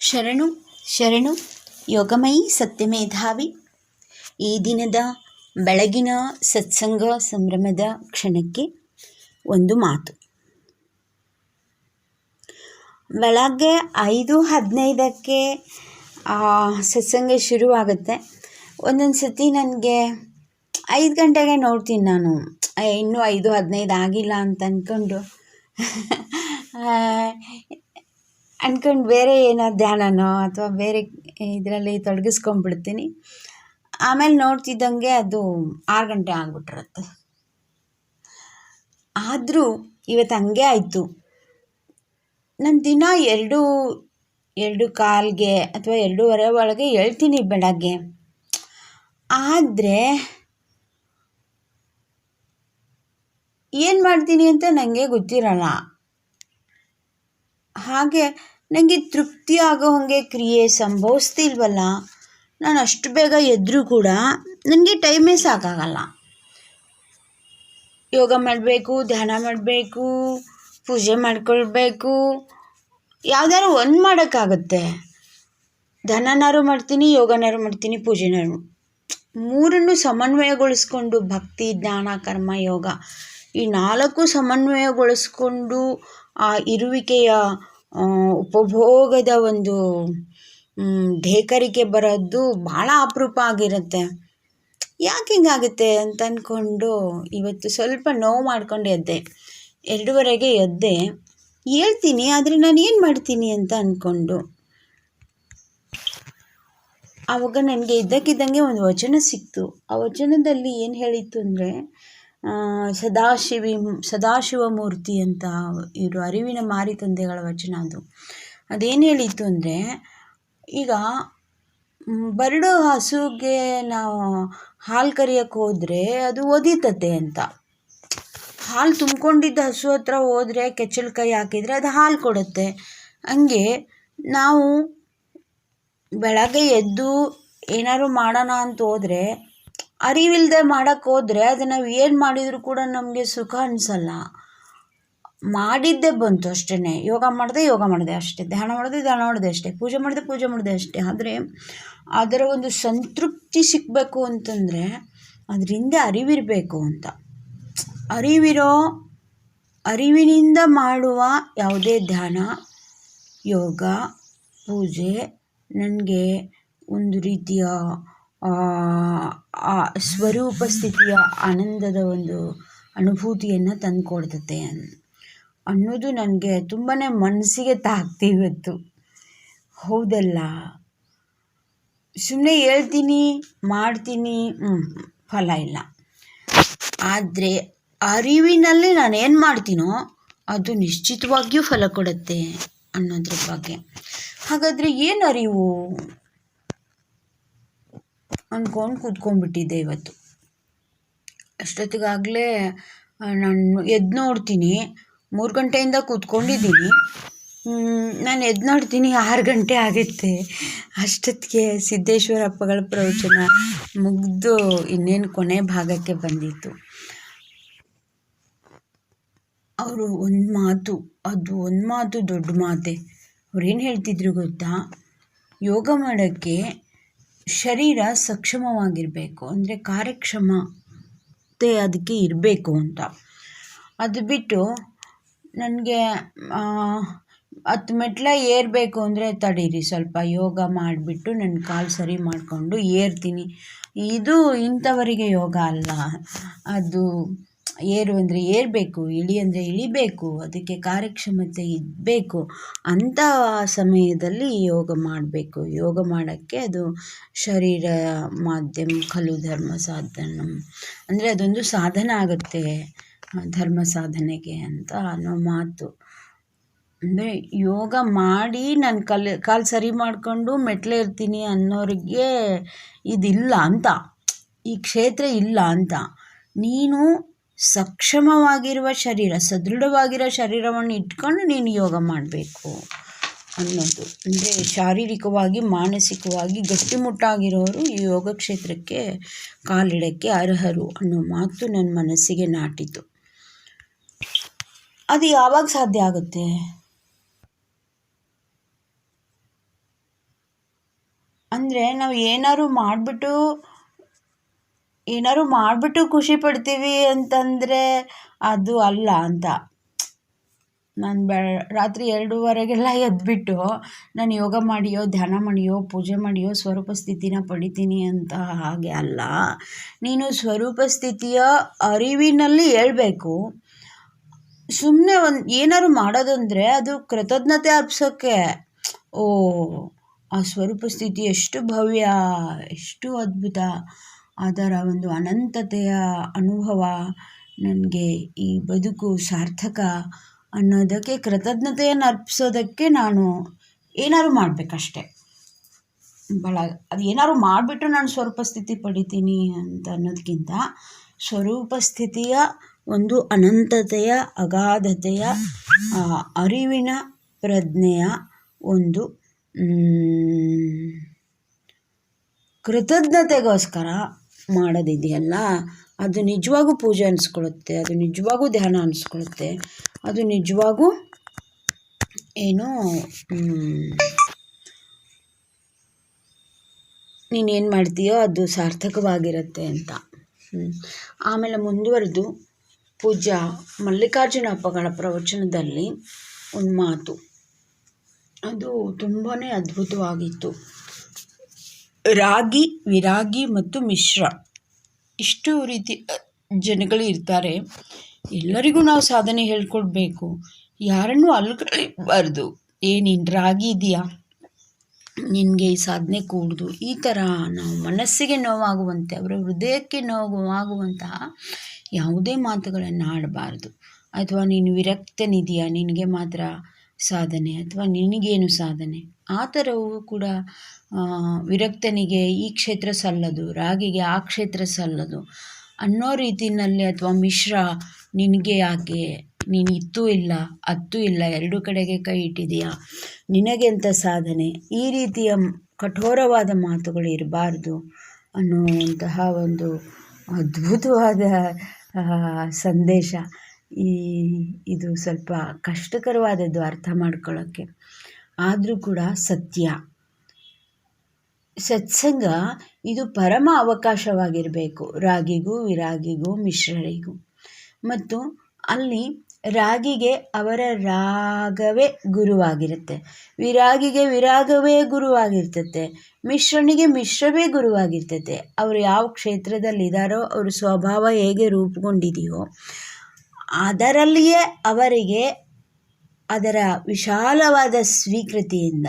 ಶರಣು ಶರಣು, ಯೋಗಮಯಿ ಸತ್ಯಮೇಧಾವಿ. ಈ ದಿನದ ಬೆಳಗಿನ ಸತ್ಸಂಗ ಸಂಭ್ರಮದ ಕ್ಷಣಕ್ಕೆ ಒಂದು ಮಾತು. ಬೆಳಗ್ಗೆ ಐದು ಹದಿನೈದಕ್ಕೆ ಸತ್ಸಂಗ ಶುರುವಾಗುತ್ತೆ. ಒಂದೊಂದು ಸತಿ ನನಗೆ ಐದು ಗಂಟೆಗೆ ನೋಡ್ತೀನಿ ನಾನು. ಇನ್ನೂ ಐದು ಹದಿನೈದು ಆಗಿಲ್ಲ ಅಂತ ಅಂದ್ಕೊಂಡು ಅಂದ್ಕೊಂಡು ಬೇರೆ ಏನೋ ಧ್ಯಾನನೋ ಅಥವಾ ಬೇರೆ ಇದರಲ್ಲಿ ತೊಡಗಿಸ್ಕೊಂಡ್ಬಿಡ್ತೀನಿ ಆಮೇಲೆ ನೋಡ್ತಿದ್ದಂಗೆ ಅದು ಆರು ಗಂಟೆ ಆಗ್ಬಿಟ್ಟಿರುತ್ತೆ. ಆದರೂ ಇವತ್ತು ಹಂಗೆ ಆಯಿತು. ನಾನು ದಿನ ಎರಡು ಎರಡು ಕಾಲ್ಗೆ ಅಥವಾ ಎರಡೂವರೆ ಒಳಗೆ ಹೇಳ್ತೀನಿ ಬೆಳಗ್ಗೆ. ಆದರೆ ಏನು ಮಾಡ್ತೀನಿ ಅಂತ ನನಗೆ ಗೊತ್ತಿರಲ್ಲ. ಹಾಗೆ ನನಗೆ ತೃಪ್ತಿ ಆಗೋ ಹಾಗೆ ಕ್ರಿಯೆ ಸಂಭವಿಸ್ತಿಲ್ವಲ್ಲ, ನಾನು ಅಷ್ಟು ಬೇಗ ಎದ್ರೂ ಕೂಡ ನನಗೆ ಟೈಮೇ ಸಾಕಾಗಲ್ಲ. ಯೋಗ ಮಾಡಬೇಕು, ಧ್ಯಾನ ಮಾಡಬೇಕು, ಪೂಜೆ ಮಾಡ್ಕೊಳ್ಬೇಕು ಯಾವ್ದಾದ್ರು ಒಂದು ಮಾಡೋಕ್ಕಾಗುತ್ತೆ. ಧ್ಯಾನನಾರು ಮಾಡ್ತೀನಿ, ಯೋಗನಾರು ಮಾಡ್ತೀನಿ, ಪೂಜೆನಾರು ಮೂರನ್ನು ಸಮನ್ವಯಗೊಳಿಸ್ಕೊಂಡು ಭಕ್ತಿ, ಜ್ಞಾನ, ಕರ್ಮ, ಯೋಗ ಈ ನಾಲ್ಕು ಸಮನ್ವಯಗೊಳಿಸ್ಕೊಂಡು ಆ ಇರುವಿಕೆಯ ಉಪಭೋಗದ ಒಂದು ಢೇಕರಿಕೆ ಬರೋದು ಭಾಳ ಅಪರೂಪ ಆಗಿರುತ್ತೆ. ಯಾಕೆ ಹಿಂಗಾಗುತ್ತೆ ಅಂತ ಅಂದ್ಕೊಂಡು ಇವತ್ತು ಸ್ವಲ್ಪ ನೋವು ಮಾಡ್ಕೊಂಡು ಎದ್ದೆ. ಎರಡೂವರೆಗೆ ಎದ್ದೆ. ಹೇಳ್ತೀನಿ, ಆದರೆ ನಾನು ಏನು ಮಾಡ್ತೀನಿ ಅಂತ ಅಂದ್ಕೊಂಡು ಆವಾಗ ನನಗೆ ಇದ್ದಕ್ಕಿದ್ದಂಗೆ ಒಂದು ವಚನ ಸಿಕ್ತು. ಆ ವಚನದಲ್ಲಿ ಏನು ಹೇಳಿತ್ತು ಅಂದರೆ ಸದಾಶಿವಿ, ಸದಾಶಿವಮೂರ್ತಿ ಅಂತ ಇವರು ಅರಿವಿನ ಮಾರಿ ತಂದೆಗಳ ವಚನ ಅದು. ಅದೇನು ಹೇಳಿತ್ತು ಅಂದರೆ, ಈಗ ಬರಡು ಹಸುಗೆ ನಾವು ಹಾಲು ಕರಿಯಕ್ಕೆ ಹೋದರೆ ಅದು ಒದಿತತೆ ಅಂತ. ಹಾಲು ತುಂಬಿಕೊಂಡಿದ್ದ ಹಸು ಹತ್ರ ಹೋದರೆ ಕೆಚ್ಚಲು ಕೈ ಹಾಕಿದರೆ ಅದು ಹಾಲು ಕೊಡುತ್ತೆ. ಹಂಗೆ ನಾವು ಬೆಳಗ್ಗೆ ಎದ್ದು ಏನಾದ್ರು ಮಾಡೋಣ ಅಂತ ಹೋದರೆ ಅರಿವಿಲ್ಲದೆ ಮಾಡೋಕ್ಕೆ ಹೋದರೆ ಅದು ನಾವು ಏನು ಮಾಡಿದರೂ ಕೂಡ ನಮಗೆ ಸುಖ ಅನಿಸಲ್ಲ. ಮಾಡಿದ್ದೇ ಬಂತು ಅಷ್ಟೇ ಯೋಗ ಮಾಡಿದೆ ಯೋಗ ಮಾಡಿದೆ ಅಷ್ಟೇ. ಧ್ಯಾನ ಮಾಡಿದೆ ಧ್ಯಾನ ಮಾಡಿದೆ ಅಷ್ಟೇ. ಪೂಜೆ ಮಾಡಿದೆ ಪೂಜೆ ಮಾಡಿದೆ ಅಷ್ಟೇ. ಆದರೆ ಅದರ ಒಂದು ಸಂತೃಪ್ತಿ ಸಿಗಬೇಕು ಅಂತಂದರೆ ಅದರಿಂದ ಅರಿವಿರಬೇಕು ಅಂತ. ಅರಿವಿರೋ, ಅರಿವಿನಿಂದ ಮಾಡುವ ಯಾವುದೇ ಧ್ಯಾನ, ಯೋಗ, ಪೂಜೆ ನನಗೆ ಒಂದು ರೀತಿಯ ಆ ಸ್ವರೂಪ ಸ್ಥಿತಿಯ ಆನಂದದ ಒಂದು ಅನುಭೂತಿಯನ್ನು ತಂದುಕೊಡ್ತತೆ ಅನ್ನೋದು ನನಗೆ ತುಂಬಾ ಮನಸ್ಸಿಗೆ ತಾಕ್ತಿ ಹೌದಲ್ಲ? ಸುಮ್ಮನೆ ಹೇಳ್ತೀನಿ, ಮಾಡ್ತೀನಿ ಫಲ ಇಲ್ಲ. ಆದರೆ ಅರಿವಿನಲ್ಲಿ ನಾನು ಏನು ಮಾಡ್ತೀನೋ ಅದು ನಿಶ್ಚಿತವಾಗಿಯೂ ಫಲ ಕೊಡುತ್ತೆ ಅನ್ನೋದ್ರ ಬಗ್ಗೆ. ಹಾಗಾದರೆ ಏನು ಅರಿವು? ಅಂದ್ಕೊಂಡು ಕೂತ್ಕೊಂಡ್ಬಿಟ್ಟಿದ್ದೆ ಇವತ್ತು. ಅಷ್ಟೊತ್ತಿಗಾಗಲೇ ನಾನು ಎದ್ದು ನೋಡ್ತೀನಿ. ಮೂರು ಗಂಟೆಯಿಂದ ಕೂತ್ಕೊಂಡಿದ್ದೀನಿ. ನಾನು ಎದ್ದು ನೋಡ್ತೀನಿ, ಆರು ಗಂಟೆ ಆಗುತ್ತೆ ಅಷ್ಟೊತ್ತಿಗೆ ಸಿದ್ದೇಶ್ವರಪ್ಪಗಳ ಪ್ರವಚನ ಮುಗಿದು ಇನ್ನೇನು ಕೊನೆ ಭಾಗಕ್ಕೆ ಬಂದಿತ್ತು. ಅವರು ಒಂದು ಮಾತು, ಅದು ಒಂದು ಮಾತು ದೊಡ್ಡ ಮಾತೆ. ಅವ್ರೇನು ಹೇಳ್ತಿದ್ರು ಗೊತ್ತಾ? ಯೋಗ ಮಾಡೋಕ್ಕೆ ಶರೀರ ಸಕ್ಷಮವಾಗಿರಬೇಕು, ಅಂದರೆ ಕಾರ್ಯಕ್ಷಮತೆ ಅದಕ್ಕೆ ಇರಬೇಕು ಅಂತ. ಅದು ಬಿಟ್ಟು ನನಗೆ ಹತ್ತು ಮೆಟ್ಲ ಏರಬೇಕು ಅಂದರೆ ತಡೀರಿ. ಸ್ವಲ್ಪ ಯೋಗ ಮಾಡಿಬಿಟ್ಟು ನನ್ನ ಕಾಲು ಸರಿ ಮಾಡಿಕೊಂಡು ಏರ್ತೀನಿ. ಇದು ಇಂಥವರಿಗೆ ಯೋಗ ಅಲ್ಲ. ಅದು ಏರು ಅಂದರೆ ಏರಬೇಕು, ಇಳಿ ಅಂದರೆ ಇಳಿಬೇಕು, ಅದಕ್ಕೆ ಕಾರ್ಯಕ್ಷಮತೆ ಇರಬೇಕು ಅಂಥ ಸಮಯದಲ್ಲಿ ಯೋಗ ಮಾಡಬೇಕು. ಯೋಗ ಮಾಡೋಕ್ಕೆ ಅದು ಶರೀರ ಮಾಧ್ಯಮ ಖಲು ಧರ್ಮ ಸಾಧನ, ಅಂದರೆ ಅದೊಂದು ಸಾಧನ ಆಗುತ್ತೆ ಧರ್ಮ ಸಾಧನೆಗೆ ಅಂತ ಅನ್ನೋ ಮಾತು. ಅಂದರೆ ಯೋಗ ಮಾಡಿ ನಾನು ಕಲ್, ಕಾಲು ಸರಿ ಮಾಡಿಕೊಂಡು ಇರ್ತೀನಿ ಅನ್ನೋರಿಗೆ ಇದಿಲ್ಲ ಅಂತ, ಈ ಕ್ಷೇತ್ರ ಇಲ್ಲ ಅಂತ. ನೀನು ಸಕ್ಷಮವಾಗಿರುವ ಶರೀರ, ಸದೃಢವಾಗಿರೋ ಶರೀರವನ್ನು ಇಟ್ಕೊಂಡು ನೀನು ಯೋಗ ಮಾಡಬೇಕು ಅನ್ನೋದು. ಅಂದರೆ ಶಾರೀರಿಕವಾಗಿ, ಮಾನಸಿಕವಾಗಿ ಗಟ್ಟಿಮುಟ್ಟಾಗಿರೋರು ಈ ಯೋಗ ಕ್ಷೇತ್ರಕ್ಕೆ ಕಾಲಿಡಕ್ಕೆ ಅರ್ಹರು ಅನ್ನೋ ಮಾತು ನನ್ನ ಮನಸ್ಸಿಗೆ ನಾಟಿತು. ಅದು ಯಾವಾಗ ಸಾಧ್ಯ ಆಗುತ್ತೆ? ಅಂದರೆ ನಾವು ಏನಾದ್ರು ಮಾಡಿಬಿಟ್ಟು ಏನಾದ್ರು ಮಾಡಿಬಿಟ್ಟು ಖುಷಿ ಪಡ್ತೀವಿ ಅಂತಂದರೆ ಅದು ಅಲ್ಲ ಅಂತ. ನಾನು ಬೆ, ರಾತ್ರಿ ಎರಡೂವರೆಗೆಲ್ಲ ಎದ್ದುಬಿಟ್ಟು ನಾನು ಯೋಗ ಮಾಡಿಯೋ, ಧ್ಯಾನ ಮಾಡಿಯೋ, ಪೂಜೆ ಮಾಡಿಯೋ ಸ್ವರೂಪ ಸ್ಥಿತಿನ ಪಡಿತೀನಿ ಅಂತ ಹಾಗೆ ಅಲ್ಲ. ನೀನು ಸ್ವರೂಪ ಸ್ಥಿತಿಯ ಅರಿವಿನಲ್ಲಿ ಹೇಳ್ಬೇಕು. ಸುಮ್ಮನೆ ಒಂದು, ಏನಾದ್ರು ಮಾಡೋದಂದರೆ ಅದು ಕೃತಜ್ಞತೆ ಅರ್ಪಿಸೋಕ್ಕೆ ಓ, ಆ ಸ್ವರೂಪ ಸ್ಥಿತಿ ಎಷ್ಟು ಭವ್ಯ, ಎಷ್ಟು ಅದ್ಭುತ. ಅದರ ಒಂದು ಅನಂತತೆಯ ಅನುಭವ ನನಗೆ ಈ ಬದುಕು ಸಾರ್ಥಕ ಅನ್ನೋದಕ್ಕೆ, ಕೃತಜ್ಞತೆಯನ್ನು ಅರ್ಪಿಸೋದಕ್ಕೆ ನಾನು ಏನಾದ್ರು ಮಾಡಬೇಕಷ್ಟೆ. ಭಾಳ ಅದು ಏನಾದ್ರು ಮಾಡಿಬಿಟ್ಟು ನಾನು ಸ್ವರೂಪ ಸ್ಥಿತಿ ಪಡಿತೀನಿ ಅಂತ ಅನ್ನೋದಕ್ಕಿಂತ ಸ್ವರೂಪ ಸ್ಥಿತಿಯ ಒಂದು ಅನಂತತೆಯ, ಅಗಾಧತೆಯ ಅರಿವಿನ ಪ್ರಜ್ಞೆಯ ಒಂದು ಕೃತಜ್ಞತೆಗೋಸ್ಕರ ಮಾಡೋದಿದೆಯಲ್ಲ, ಅದು ನಿಜವಾಗೂ ಪೂಜೆ ಅನಿಸ್ಕೊಳುತ್ತೆ ಅದು ನಿಜವಾಗೂ ಧ್ಯಾನ ಅನಿಸ್ಕೊಳುತ್ತೆ ಅದು ನಿಜವಾಗೂ ಏನು ನೀನೇನು ಮಾಡ್ತೀಯೋ ಅದು ಸಾರ್ಥಕವಾಗಿರುತ್ತೆ ಅಂತ. ಆಮೇಲೆ ಮುಂದುವರೆದು ಪೂಜಾ ಮಲ್ಲಿಕಾರ್ಜುನ ಹಬ್ಬಗಳ ಪ್ರವಚನದಲ್ಲಿ ಒಂದು ಮಾತು. ಅದು ತುಂಬಾ ಅದ್ಭುತವಾಗಿತ್ತು. ರಾಗಿ, ವಿರಾಗಿ ಮತ್ತು ಮಿಶ್ರ. ಇಷ್ಟು ರೀತಿ ಜನಗಳು ಇರ್ತಾರೆ. ಎಲ್ಲರಿಗೂ ನಾವು ಸಾಧನೆ ಹೇಳ್ಕೊಡ್ಬೇಕು. ಯಾರನ್ನೂ ಏ, ನೀನು ರಾಗಿ ಇದೆಯಾ ನಿನಗೆ ಈ ಸಾಧನೆ ಕೂಡ್ದು. ಈ ಥರ ನಾವು ಮನಸ್ಸಿಗೆ ನೋವಾಗುವಂತೆ, ಅವರ ಹೃದಯಕ್ಕೆ ನೋವಾಗುವಂತಹ ಯಾವುದೇ ಮಾತುಗಳನ್ನು ಆಡಬಾರ್ದು. ಅಥವಾ ನೀನು ವಿರಕ್ತನಿದೆಯಾ ನಿನಗೆ ಮಾತ್ರ ಸಾಧನೆ ಅಥವಾ ನಿನಗೇನು ಸಾಧನೆ? ಆ ಥರವೂ ಕೂಡ ವಿರಕ್ತನಿಗೆ ಈ ಕ್ಷೇತ್ರ ಸಲ್ಲದು, ರಾಗಿಗೆ ಆ ಕ್ಷೇತ್ರ ಸಲ್ಲದು ಅನ್ನೋ ರೀತಿಯಲ್ಲಿ ಅಥವಾ ಮಿಶ್ರ ನಿನಗೆ ಯಾಕೆ? ನೀನು ಇತ್ತೂ ಇಲ್ಲ, ಅತ್ತೂ ಇಲ್ಲ, ಎರಡು ಕಡೆಗೆ ಕೈ ಇಟ್ಟಿದೆಯಾ? ನಿನಗೆಂಥ ಸಾಧನೆ? ಈ ರೀತಿಯ ಕಠೋರವಾದ ಮಾತುಗಳು ಇರಬಾರ್ದು ಅನ್ನುವಂತಹ ಒಂದು ಅದ್ಭುತವಾದ ಸಂದೇಶ. ಈ, ಇದು ಸ್ವಲ್ಪ ಕಷ್ಟಕರವಾದದ್ದು ಅರ್ಥ ಮಾಡ್ಕೊಳ್ಳೋಕ್ಕೆ. ಆದರೂ ಕೂಡ ಸತ್ಯ. ಸತ್ಸಂಗ ಇದು ಪರಮ ಅವಕಾಶವಾಗಿರಬೇಕು. ರಾಗಿಗೂ, ವಿರಾಗಿಗೂ, ಮಿಶ್ರರಿಗೂ. ಮತ್ತು ಅಲ್ಲಿ ರಾಗಿಗೆ ಅವರ ರಾಗವೇ ಗುರುವಾಗಿರುತ್ತೆ. ವಿರಾಗಿಗೆ ವಿರಾಗವೇ ಗುರುವಾಗಿರ್ತತೆ. ಮಿಶ್ರನಿಗೆ ಮಿಶ್ರವೇ ಗುರುವಾಗಿರ್ತತೆ. ಅವರು ಯಾವ ಕ್ಷೇತ್ರದಲ್ಲಿದ್ದಾರೋ ಅವರ ಸ್ವಭಾವ ಹೇಗೆ ರೂಪುಗೊಂಡಿದೆಯೋ ಅದರಲ್ಲಿಯೇ ಅವರಿಗೆ ಅದರ ವಿಶಾಲವಾದ ಸ್ವೀಕೃತಿಯಿಂದ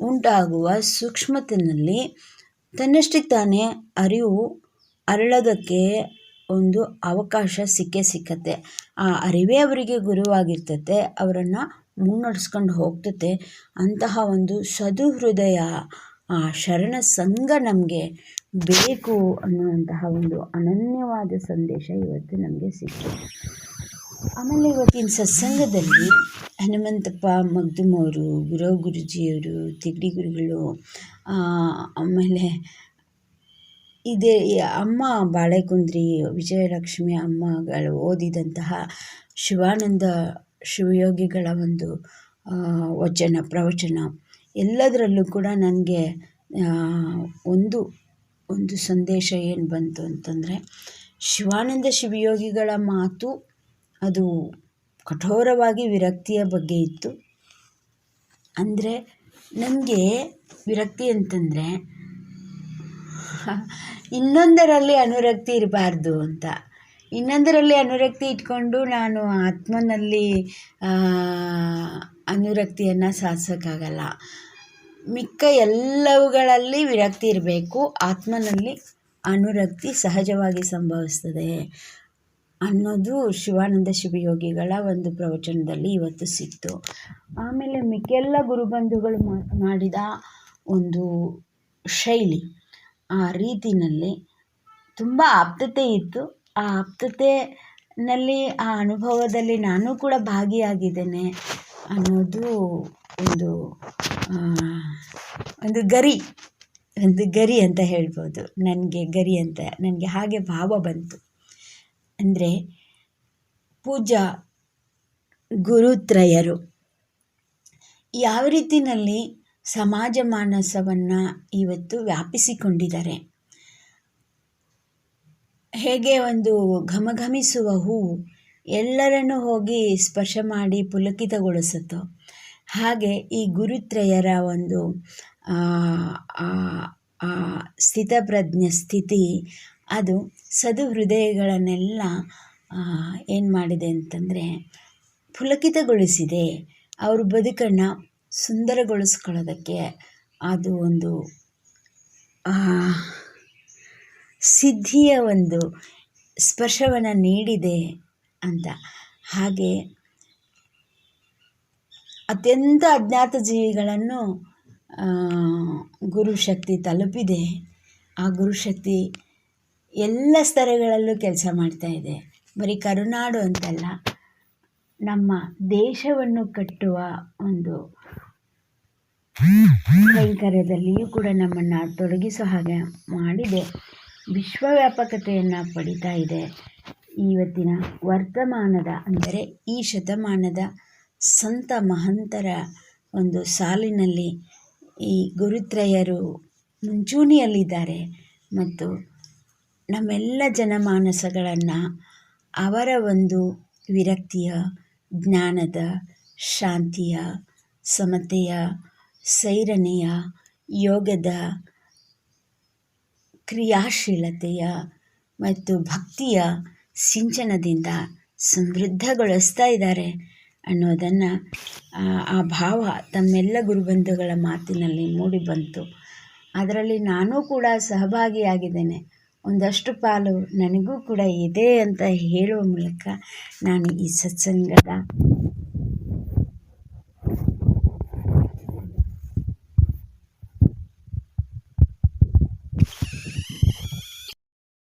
ಉಂಟಾಗುವ ಸೂಕ್ಷ್ಮತೆಯಲ್ಲಿ ತನ್ನಷ್ಟಕ್ಕೆ ತಾನೇ ಅರಿವು ಅರಳೋದಕ್ಕೆ ಒಂದು ಅವಕಾಶ ಸಿಕ್ಕೇ ಸಿಕ್ಕತ್ತೆ. ಆ ಅರಿವೇ ಅವರಿಗೆ ಗುರುವಾಗಿರ್ತತೆ ಅವರನ್ನು ಮುನ್ನಡೆಸ್ಕೊಂಡು ಹೋಗ್ತತೆ ಅಂತಹ ಒಂದು ಸದುಹೃದಯ, ಆ ಶರಣ ಸಂಘ ನಮಗೆ ಬೇಕು ಅನ್ನುವಂತಹ ಒಂದು ಅನನ್ಯವಾದ ಸಂದೇಶ ಇವತ್ತು ನಮಗೆ ಸಿಕ್ಕಿದೆ. ಆಮೇಲೆ ಇವತ್ತಿನ ಸತ್ಸಂಗದಲ್ಲಿ ಹನುಮಂತಪ್ಪ ಮಗ್ದುಮವರು ಗುರು ಗುರುಜಿಯವರು, ತಿಗಡಿ ಗುರುಗಳು ಆಮೇಲೆ ಇದೇ ಅಮ್ಮ ಬಾಳೆಕುಂದ್ರಿ, ವಿಜಯಲಕ್ಷ್ಮಿ ಅಮ್ಮಗಳು ಓದಿದಂತಹ ಶಿವಾನಂದ ಶಿವಯೋಗಿಗಳ ಒಂದು ವಚನ, ಪ್ರವಚನ ಎಲ್ಲದರಲ್ಲೂ ಕೂಡ ನನಗೆ ಒಂದು ಒಂದು ಸಂದೇಶ ಏನು ಬಂತು ಅಂತಂದರೆ ಶಿವಾನಂದ ಶಿವಯೋಗಿಗಳ ಮಾತು ಅದು ಕಠೋರವಾಗಿ ವಿರಕ್ತಿಯ ಬಗ್ಗೆ ಇತ್ತು. ಅಂದರೆ ನನಗೆ ವಿರಕ್ತಿ ಅಂತಂದರೆ, ಇನ್ನೊಂದರಲ್ಲಿ ಅನುರಕ್ತಿ ಇರಬಾರ್ದು ಅಂತ. ಇನ್ನೊಂದರಲ್ಲಿ ಅನುರಕ್ತಿ ಇಟ್ಕೊಂಡು ನಾನು ಆತ್ಮನಲ್ಲಿ ಅನುರಕ್ತಿಯನ್ನು ಸಾಧಿಸೋಕ್ಕಾಗಲ್ಲ. ಮಿಕ್ಕ ಎಲ್ಲವುಗಳಲ್ಲಿ ವಿರಕ್ತಿ ಇರಬೇಕು. ಆತ್ಮನಲ್ಲಿ ಅನುರಕ್ತಿ ಸಹಜವಾಗಿ ಸಂಭವಿಸ್ತದೆ. ಅನ್ನೋದು ಶಿವಾನಂದ ಶಿವಯೋಗಿಗಳ ಒಂದು ಪ್ರವಚನದಲ್ಲಿ ಇವತ್ತು ಸಿಕ್ತು. ಆಮೇಲೆ ಮಿಕ್ಕೆಲ್ಲ ಗುರುಬಂಧುಗಳು ಮಾಡಿದ ಒಂದು ಶೈಲಿ ಆ ರೀತಿಯಲ್ಲಿ ತುಂಬ ಆಪ್ತತೆ ಇತ್ತು. ಆ ಆಪ್ತತೆಯಲ್ಲಿ ಆ ಅನುಭವದಲ್ಲಿ ನಾನು ಕೂಡ ಭಾಗಿಯಾಗಿದ್ದೇನೆ ಅನ್ನೋದು ಒಂದು ಒಂದು ಗರಿ ಒಂದು ಗರಿ ಅಂತ ಹೇಳ್ಬೋದು. ನನಗೆ ಗರಿ ಅಂತ, ನನಗೆ ಹಾಗೆ ಭಾವ ಬಂತು. ಅಂದರೆ ಪೂಜಾ ಗುರುತ್ರಯರು. ಯಾವ ರೀತಿಯಲ್ಲಿ ಸಮಾಜ ಮಾನಸವನ್ನು ಇವತ್ತು ವ್ಯಾಪಿಸಿಕೊಂಡಿದ್ದಾರೆ? ಹೇಗೆ ಒಂದು ಘಮಘಮಿಸುವ ಹೂ ಎಲ್ಲರನ್ನು ಹೋಗಿ ಸ್ಪರ್ಶ ಮಾಡಿ ಪುಲಕಿತಗೊಳಿಸುತ್ತೋ, ಹಾಗೆ ಈ ಗುರುತ್ರಯರ ಒಂದು ಸ್ಥಿತಪ್ರಜ್ಞ ಸ್ಥಿತಿ ಅದು ಸದು ಹೃದಯಗಳನ್ನೆಲ್ಲ ಏನು ಮಾಡಿದೆ ಅಂತಂದರೆ ಪುಲಕಿತಗೊಳಿಸಿದೆ. ಅವ್ರ ಬದುಕನ್ನು ಸುಂದರಗೊಳಿಸ್ಕೊಳ್ಳೋದಕ್ಕೆ ಅದು ಒಂದು ಸಿದ್ಧಿಯ ಒಂದು ಸ್ಪರ್ಶವನ್ನು ನೀಡಿದೆ ಅಂತ. ಹಾಗೆ ಅತ್ಯಂತ ಅಜ್ಞಾತ ಜೀವಿಗಳನ್ನು ಗುರುಶಕ್ತಿ ತಲುಪಿದೆ. ಆ ಗುರುಶಕ್ತಿ ಎಲ್ಲ ಸ್ತರಗಳಲ್ಲೂ ಕೆಲಸ ಮಾಡ್ತಾ ಇದೆ. ಬರೀ ಕರುನಾಡು ಅಂತಲ್ಲ, ನಮ್ಮ ದೇಶವನ್ನು ಕಟ್ಟುವ ಒಂದು ಕೈಂಕರ್ಯದಲ್ಲಿಯೂ ಕೂಡ ನಮ್ಮನ್ನು ತೊಡಗಿಸೋ ಹಾಗೆ ಮಾಡಿದೆ. ವಿಶ್ವವ್ಯಾಪಕತೆಯನ್ನು ಪಡಿತಾ ಇದೆ. ಇವತ್ತಿನ ವರ್ತಮಾನದ ಅಂದರೆ ಈ ಶತಮಾನದ ಸಂತ ಮಹಂತರ ಒಂದು ಸಾಲಿನಲ್ಲಿ ಈ ಗುರುತ್ರಯರು ಮುಂಚೂಣಿಯಲ್ಲಿದ್ದಾರೆ. ಮತ್ತು ನಮ್ಮೆಲ್ಲ ಜನಮಾನಸಗಳನ್ನು ಅವರ ಒಂದು ವಿರಕ್ತಿಯ, ಜ್ಞಾನದ, ಶಾಂತಿಯ, ಸಮತೆಯ, ಸೈರಣೆಯ, ಯೋಗದ, ಕ್ರಿಯಾಶೀಲತೆಯ ಮತ್ತು ಭಕ್ತಿಯ ಸಿಂಚನದಿಂದ ಸಮೃದ್ಧಗೊಳಿಸ್ತಾ ಇದ್ದಾರೆ ಅನ್ನೋದನ್ನು, ಆ ಭಾವ ತಮ್ಮೆಲ್ಲ ಗುರುಬಂಧುಗಳ ಮಾತಿನಲ್ಲಿ ಮೂಡಿ ಬಂತು ಅದರಲ್ಲಿ ನಾನೂ ಕೂಡ ಸಹಭಾಗಿಯಾಗಿದ್ದೇನೆ. ಒಂದಷ್ಟು ಪಾಲು ನನಗೂ ಕೂಡ ಇದೆ ಅಂತ ಹೇಳುವ ಮೂಲಕ ನಾನು ಈ ಸತ್ಸಂಗದ